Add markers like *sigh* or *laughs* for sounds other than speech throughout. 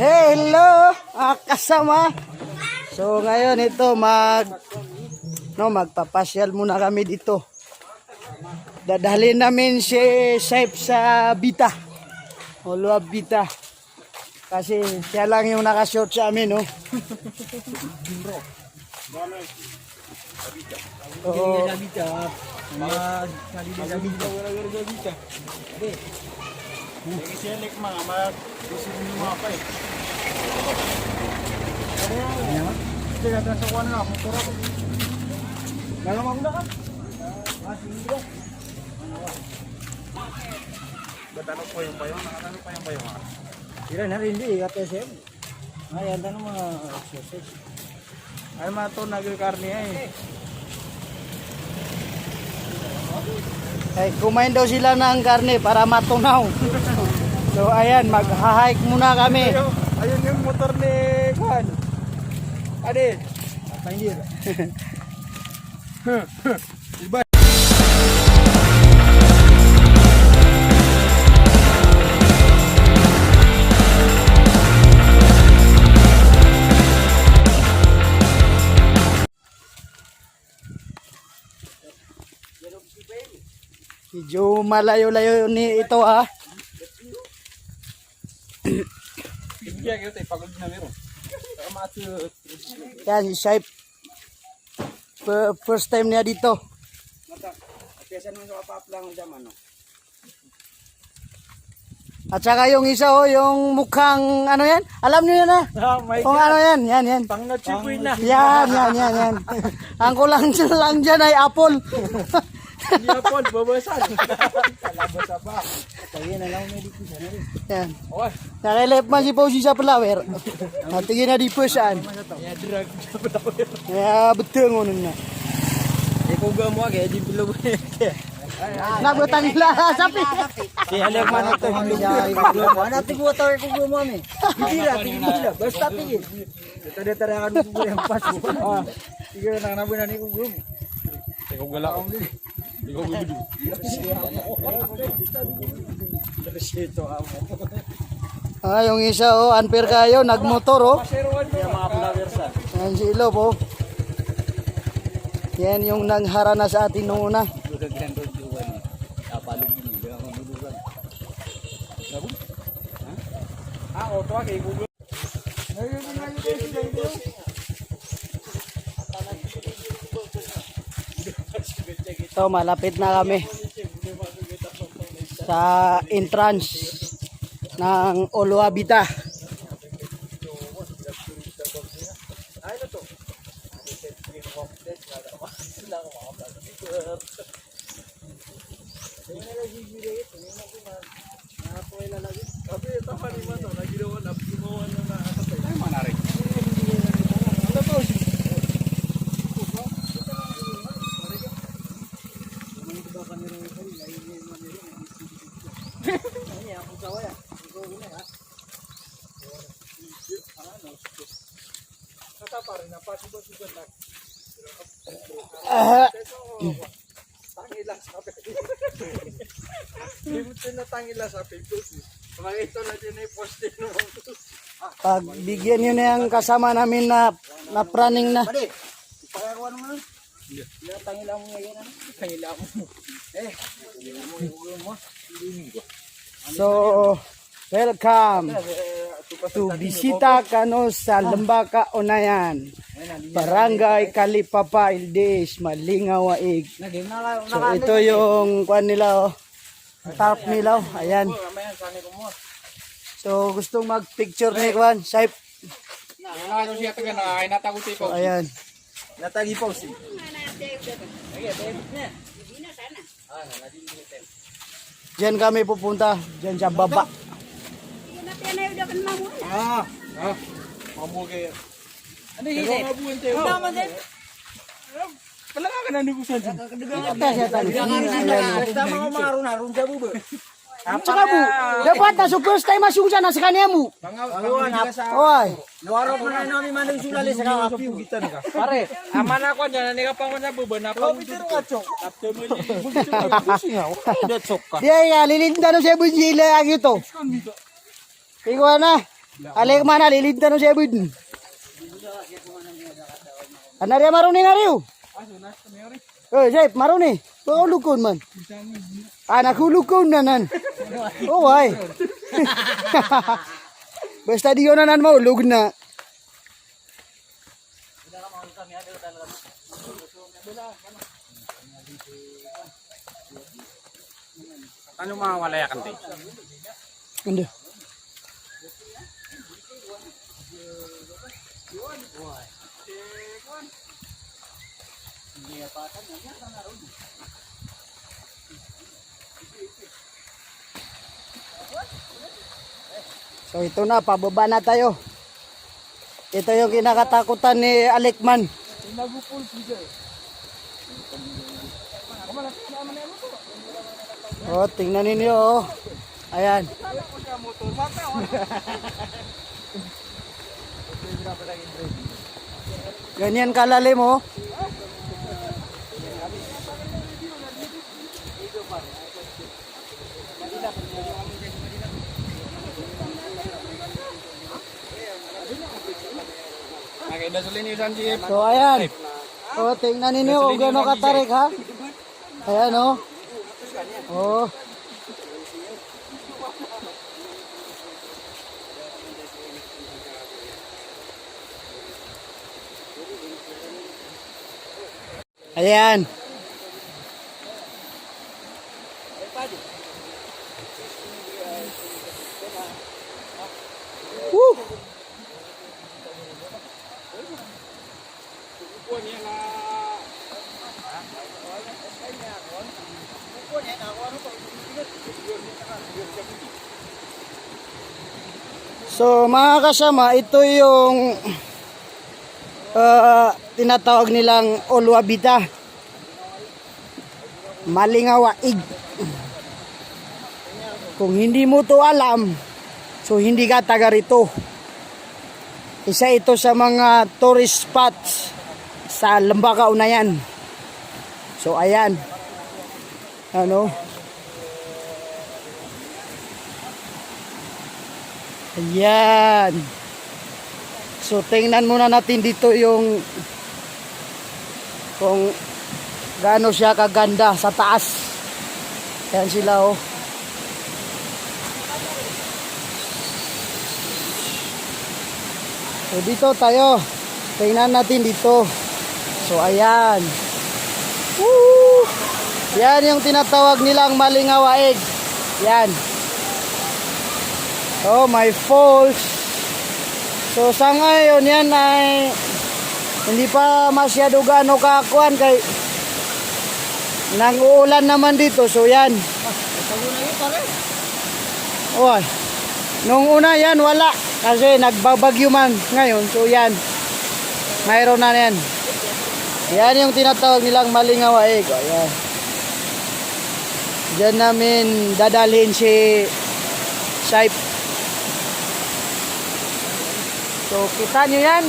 Hello, mga kasama. So ngayon ito mag no magpapasyal muna kami dito. Dadalhin namin si Saif sa Bita. Olwa Bita. Kasi siya lang yung nakashort sa amin, no? *laughs* Oo. Silik mga mag isin mo mga pa eh. Hindi na sa kuwan na motor ako. Dalam ako na ka. Batanong pa yung payo, nakatanong pa yung payo. Sira na rin di, KTSM. Ayan, tanong mga sausage. Ay mga to nagkarni eh. Ay, kumain daw sila ng karne para matunaw. so ayan, mag-hike muna kami. Ayun, ayun yung motor ni Juan. Ade. Tanggir. Medyo malayo-layo ni ito ah. Na. Yan si Shaip. First time niya dito. Ano. At saka yung isa oh, yung mukhang ano yan? Alam niyo yan ah. Oh my Kung ano yan, yan, yan. Pang na. Yan, yan, yan, yan. *laughs* Ang kulang lang dyan ay apple. *laughs* Po, babasan. Kalabasa pa. Tayo na lang dito sa rin. yan. Okay. Nakilip man si Pausi sa. At tingin na di po saan. Ya drag. Kaya betul ngono na. Ikaw ga mo agad, di bilo Nabutang nila sapi. Si halag man ito. Mana tigo tayo ko gumo mi. Tira, tira. Basta tingin. Ito na tarakan ko yung pas. Ah. Sige na nabunan ni ko gum. Ikaw gala Ah, yung isa oh, unfair kayo, nagmotor oh. Paseroan mo. Yung mga vloggers ah. Yan si Ilob oh. Yan yung nangharana sa atin nung una. Ah, auto kay Google. So malapit na kami sa entrance ng Oluabita. Sabi, Tangila sa mo tinatangila sa Facebook. Mga ito na din ay poste no. pag bigyan nyo na yung kasama namin na na praning na. Naman. Hindi. Tangila mo ngayon. ano? Tangila mo. Eh, hindi mo yung mo. So, welcome to Bisita Kano sa Lembaka Unayan. Barangay Kalipapa Ildes, Malingaw Waig. So, ito yung kwan nila oh. Tarp nila oh. Ayan. So, gustong mag-picture ni Kwan, Saip. So, ayan. Natagi po si. Diyan kami pupunta. Diyan sa baba. Ah, ah. Mamugi. Ano yun eh? Ano naman din? Pala ka na nugusan. Ito siya tali. Maroon na, ron sa bubo. Tsaka mo, dapat na so first time masung sana sa Oy, Nawaro pa na namin man sulali sa kapiw kita na ka. Pare, ama na ko diyan ni ka pa na buban na pa. Pero ka chok. After mo ni chok ka. dia ya lilintan no siya bunjila ang ito. Ikaw na. Alik mana lilintan no siya bun. Ana dia maruni na riyo. Oh, Jep, maruni. Baka lukon man. Anak ko lukon na nan. Oh, ay. *laughs* Basta di yun na nan maulog na. Ano mga walaya kan tay? Ano? So ito na, pababa na tayo. Ito yung kinakatakutan ni Alikman. Oh, tingnan ninyo oh. Ayan. *laughs* Ganyan kalalim oh. Nakita sa lini san si So ayan. Oh, tingnan ninyo kung gano'ng katarik ha. Ayan oh. Oh. Ayan. So mga kasama, ito yung ah, tinatawag nilang olwabita. Malingawaig. Kung hindi mo to alam, so hindi ka taga rito. Isa ito sa mga tourist spots sa Lambaka Unayan. So ayan. Ano? Ayan. So, tingnan muna natin dito yung kung gaano siya kaganda sa taas. Ayan sila oh. So, dito tayo. Tingnan natin dito. So, ayan. Woo! Yan yung tinatawag nilang malingawaig. Yan. Oh, my falls. So sa ngayon yan ay hindi pa masyado gaano kakuan kay nang-uulan naman dito. So yan. Oh. Nung una yan wala kasi nagbabagyo man ngayon. So yan. Mayroon na yan. Yan yung tinatawag nilang malingawaig. Ayan. Diyan namin dadalhin si Saip. So, kita nyo yan.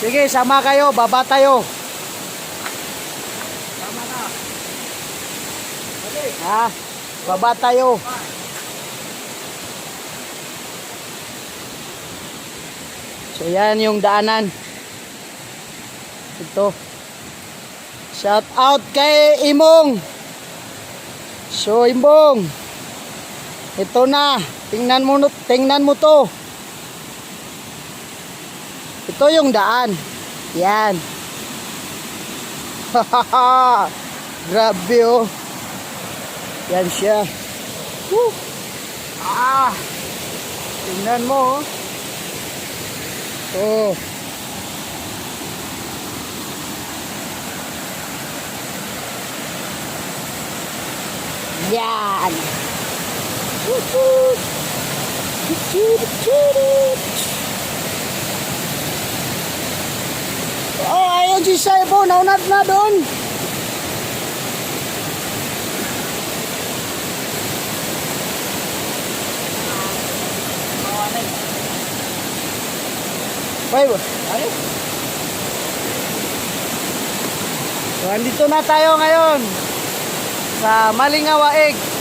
Sige, sama kayo, baba tayo. Ha? Baba tayo. So, yan yung daanan. Ito. Shout out kay Imong. So, Imbong. Ito na. Tingnan mo, tingnan mo to. Ito yung daan. Yan. *laughs* Grabe oh. Yan siya. Woo. Ah. Tingnan mo oh. Oh. Yan. Woo-hoo. Oh, ayaw si Saibo. Naunat na doon. Saibo. Ano? So, andito na tayo ngayon sa Malingawaig.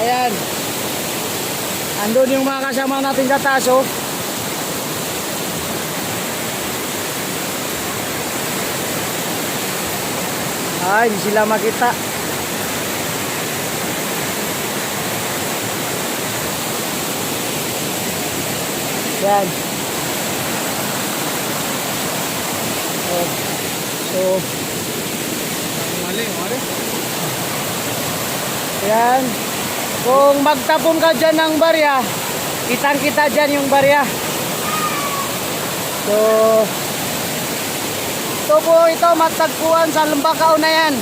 Ayan. Andun yung mga kasama natin sa taas, oh. Ay, hindi sila makita. Yan. Oh. So, Mali, mali. yan. Kung magtapon ka dyan ng barya, kitang kita dyan yung barya. So, ito po ito matagpuan sa Lumbakaw na yan.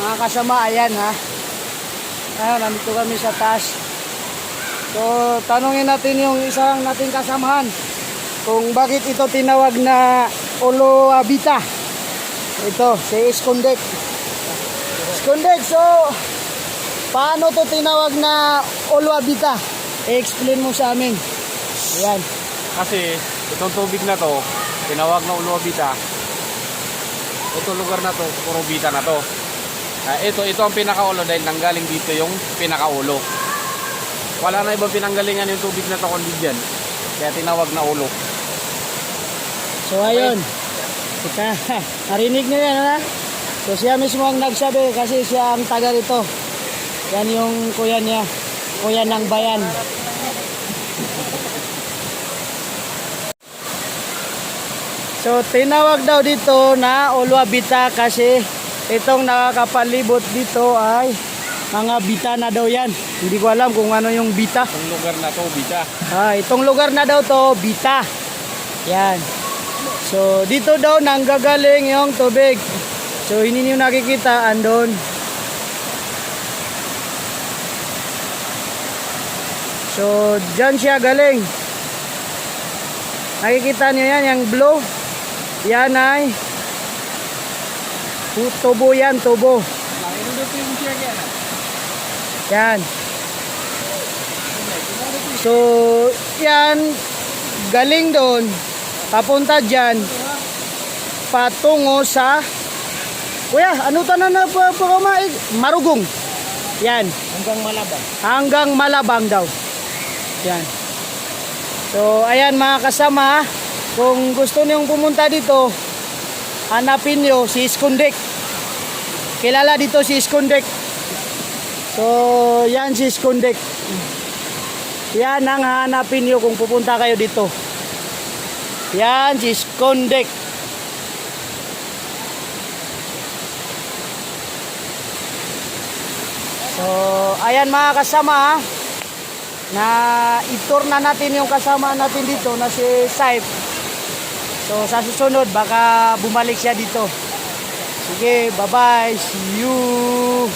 Mga kasama, ayan ha. Ayan, nandito kami sa taas. So, tanungin natin yung isang nating kasamahan kung bakit ito tinawag na Olo Abita. Ito, si Iskundek. Iskundek, so, paano to tinawag na Olo Abita? I-explain mo sa amin. Ayan. Kasi itong tubig na to, tinawag na Uluabita. Ito lugar na to, puro bita na to. Ah, ito, ito ang pinakaulo dahil nanggaling dito yung pinakaulo. Wala na ibang pinanggalingan yung tubig na to kundi dyan. Kaya tinawag na ulo. So, ayun. Kita, *laughs* narinig niyo yan, ha? So, siya mismo ang nagsabi kasi siya ang taga rito. Yan yung kuya niya. Kuya ng bayan. So, tinawag daw dito na Oluabita kasi itong nakakapalibot dito ay mga bita na daw yan. Hindi ko alam kung ano yung bita. Itong lugar na to, bita. Ah, itong lugar na daw to, Bita. Yan. So, dito daw nanggagaling yung tubig. So, hindi niyo nakikita, andon. So, dyan siya galing. Nakikita niyo yan, yung blue. Yan ay tubo yan, tubo. Yan. So, yan, galing doon, papunta dyan, patungo sa, kuya, ano tanan na pa, pa, Marugong. Yan, Hanggang malabang. hanggang Malabang daw. Yan. So, ayan mga kasama, kung gusto niyong pumunta dito, hanapin niyo si Iskundek. Kilala dito si Iskundek. So, yan si Iskundek. Yan ang hanapin niyo kung pupunta kayo dito. Yan si Iskundek. So, ayan mga kasama, na i-tour na natin yung kasama natin dito na si Saif. So sa susunod baka bumalik siya dito. Sige, bye-bye. See you.